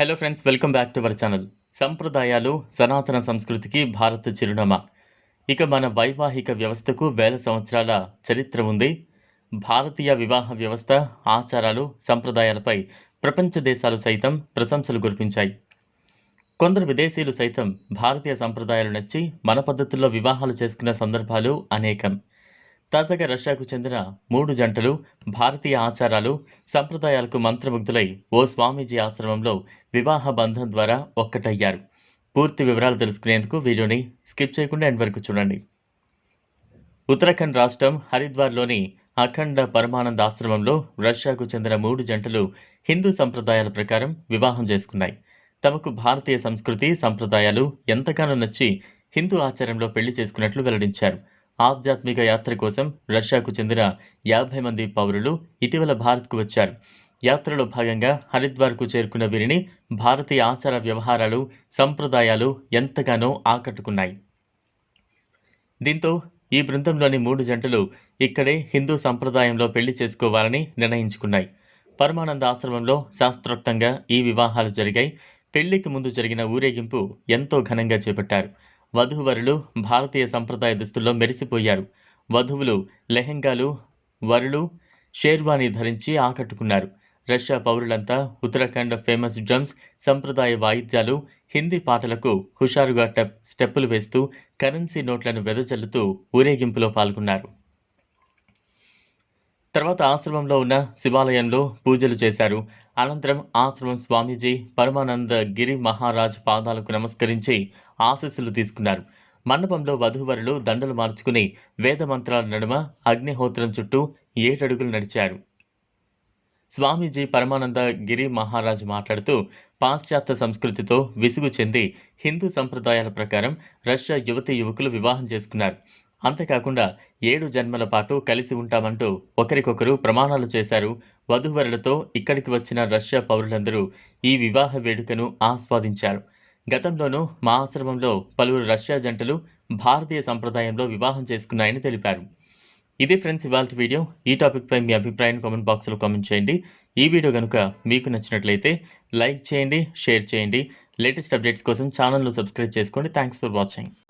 Hello friends welcome back to our channel సంప్రదాయాలు సనాతన సంస్కృతికి భారత చిరునామా. ఇక మన వైవాహిక వ్యవస్థకు వేల సంవత్సరాల చరిత్ర ఉంది. భారతీయ వివాహ వ్యవస్థ ఆచారాలు సంప్రదాయాలపై ప్రపంచ దేశాలు సైతం ప్రశంసలు కురిపించాయి. కొందరు విదేశీయులు సైతం భారతీయ సంప్రదాయాలు నచ్చి మన పద్ధతుల్లో వివాహాలు చేసుకున్న సందర్భాలు అనేకం. తాజాగా రష్యాకు చెందిన మూడు జంటలు భారతీయ ఆచారాలు సంప్రదాయాలకు మంత్రముగ్ధులై ఓ స్వామీజీ ఆశ్రమంలో వివాహ బంధం ద్వారా ఒక్కటయ్యారు. పూర్తి వివరాలు తెలుసుకునేందుకు వీడియోని స్కిప్ చేయకుండా ఎండ్ వరకు చూడండి. ఉత్తరాఖండ్ రాష్ట్రం హరిద్వార్లోని అఖండ పరమానంద ఆశ్రమంలో రష్యాకు చెందిన మూడు జంటలు హిందూ సంప్రదాయాల ప్రకారం వివాహం చేసుకున్నాయి. తమకు భారతీయ సంస్కృతి సంప్రదాయాలు ఎంతగానో నచ్చి హిందూ ఆచారంలో పెళ్ళి చేసుకున్నట్లు వెల్లడించారు. ఆధ్యాత్మిక యాత్ర కోసం రష్యాకు చెందిన యాభై మంది పౌరులు ఇటీవల భారత్కు వచ్చారు. యాత్రలో భాగంగా హరిద్వార్కు చేరుకున్న వీరిని భారతీయ ఆచార వ్యవహారాలు సంప్రదాయాలు ఎంతగానో ఆకట్టుకున్నాయి. దీంతో ఈ బృందంలోని మూడు జంటలు ఇక్కడే హిందూ సంప్రదాయంలో పెళ్ళి చేసుకోవాలని నిర్ణయించుకున్నాయి. పరమానంద ఆశ్రమంలో శాస్త్రోక్తంగా ఈ వివాహాలు జరిగాయి. పెళ్ళికి ముందు జరిగిన ఊరేగింపు ఎంతో ఘనంగా చేపట్టారు. వధూవరులు భారతీయ సంప్రదాయ దుస్తుల్లో మెరిసిపోయారు. వధువులు లెహెంగాలు వరులు షేర్వాణి ధరించి ఆకట్టుకున్నారు. రష్యా పౌరులంతా ఉత్తరాఖండ్ ఫేమస్ డ్రమ్స్ సంప్రదాయ వాయిద్యాలు హిందీ పాటలకు హుషారుగా టెప్ స్టెప్పులు వేస్తూ కరెన్సీ నోట్లను వెదజల్లుతూ ఊరేగింపులో పాల్గొన్నారు. తర్వాత ఆశ్రమంలో ఉన్న శివాలయంలో పూజలు చేశారు. అనంతరం ఆశ్రమం స్వామీజీ పరమానంద గిరి మహారాజ్ పాదాలకు నమస్కరించి ఆశీస్సులు తీసుకున్నారు. మండపంలో వధూవరులు దండలు మార్చుకుని వేద మంత్రాల నడుమ అగ్నిహోత్రం చుట్టూ ఏటడుగులు నడిచారు. స్వామీజీ పరమానంద గిరి మహారాజ్ మాట్లాడుతూ పాశ్చాత్య సంస్కృతితో విసుగు చెంది హిందూ సంప్రదాయాల ప్రకారం రష్యా యువతి యువకులు వివాహం చేసుకున్నారు. అంతేకాకుండా ఏడు జన్మల పాటు కలిసి ఉంటామంటూ ఒకరికొకరు ప్రమాణాలు చేశారు. వధూవరులతో ఇక్కడికి వచ్చిన రష్యా పౌరులందరూ ఈ వివాహ వేడుకను ఆస్వాదించారు. గతంలోనూ మా ఆశ్రమంలో పలువురు రష్యా జంటలు భారతీయ సంప్రదాయంలో వివాహం చేసుకున్నాయని తెలిపారు. ఇది ఫ్రెండ్స్ ఇవాళ వీడియో. ఈ టాపిక్పై మీ అభిప్రాయాన్ని కామెంట్ బాక్స్లో కామెంట్ చేయండి. ఈ వీడియో కనుక మీకు నచ్చినట్లయితే లైక్ చేయండి షేర్ చేయండి. లేటెస్ట్ అప్డేట్స్ కోసం ఛానల్ను సబ్స్క్రైబ్ చేసుకోండి. Thanks for watching.